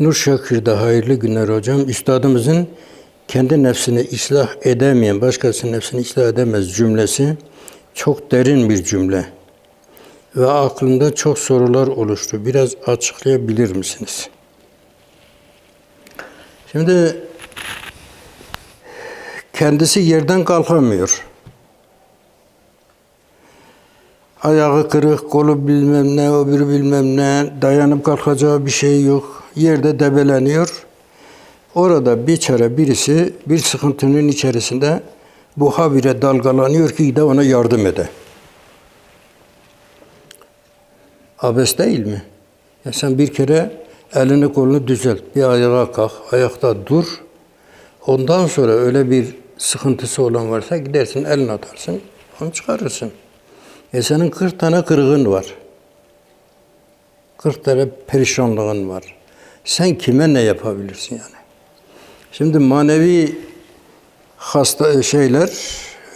Nur Şakir'de hayırlı günler hocam. Üstadımızın kendi nefsini ıslah edemeyen, başkasının nefsini ıslah edemez cümlesi çok derin bir cümle. Ve aklımda çok sorular oluştu. Biraz açıklayabilir misiniz? Şimdi kendisi yerden kalkamıyor. Ayağı kırık, kolu bilmem ne, öbürü bilmem ne, dayanıp kalkacağı bir şey yok. Yerde debeleniyor. Orada bir çare birisi bir sıkıntının içerisinde bu habire dalgalanıyor ki de ona yardım ede. Abes değil mi? Ya sen bir kere elini kolunu düzelt, bir ayağa kalk, ayakta dur. Ondan sonra öyle bir sıkıntısı olan varsa gidersin elini atarsın, onu çıkarırsın. E senin 40 tane kırığın var. 40 tane perişanlığın var. Sen kime ne yapabilirsin yani? Şimdi manevi hasta şeyler,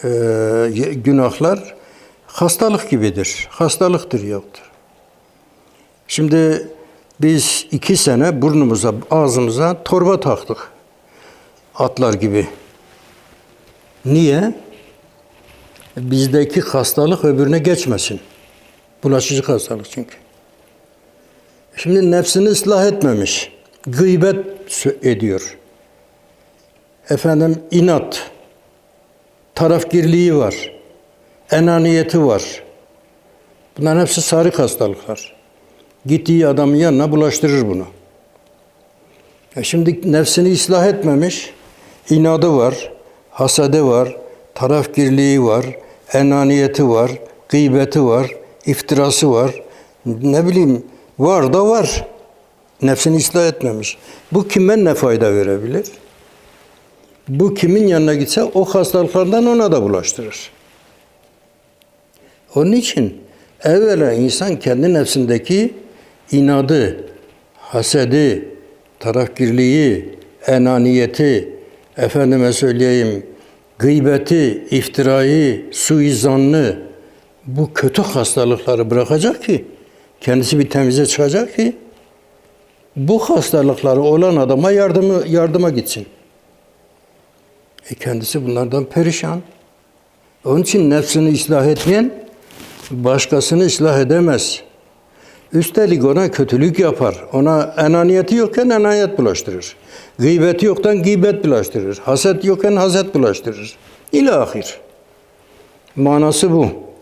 e, günahlar hastalık gibidir. Hastalıktır yoktur. Şimdi biz iki sene burnumuza, ağzımıza torba taktık. Atlar gibi. Niye? Bizdeki hastalık öbürüne geçmesin. Bulaşıcı hastalık çünkü. Şimdi nefsini ıslah etmemiş. Gıybet ediyor. Efendim inat, tarafgirliği var, enaniyeti var. Bunların hepsi sarı hastalıklar. Gittiği adamın yanına bulaştırır bunu. E şimdi nefsini ıslah etmemiş, inadı var, hasede var, tarafgirliği var, enaniyeti var, gıybeti var, iftirası var. Ne bileyim var da var. Nefsini ıslah etmemiş. Bu kime ne fayda verebilir? Bu kimin yanına gitse o hastalıklardan ona da bulaştırır. Onun için evvela insan kendi nefsindeki inadı, hasedi, tarafgirliği, enaniyeti, efendime söyleyeyim, gıybeti, iftirayı, suizanlı, bu kötü hastalıkları bırakacak ki, kendisi bir temize çıkacak ki, bu hastalıkları olan adama yardımı, yardıma gitsin. E kendisi bunlardan perişan. Onun için nefsini ıslah etmeyen başkasını ıslah edemez. Üstelik ona kötülük yapar. Ona enaniyeti yokken enaniyet bulaştırır. Gıybeti yoktan gıybet bulaştırır. Haset yokken haset bulaştırır. İlahir. Manası bu.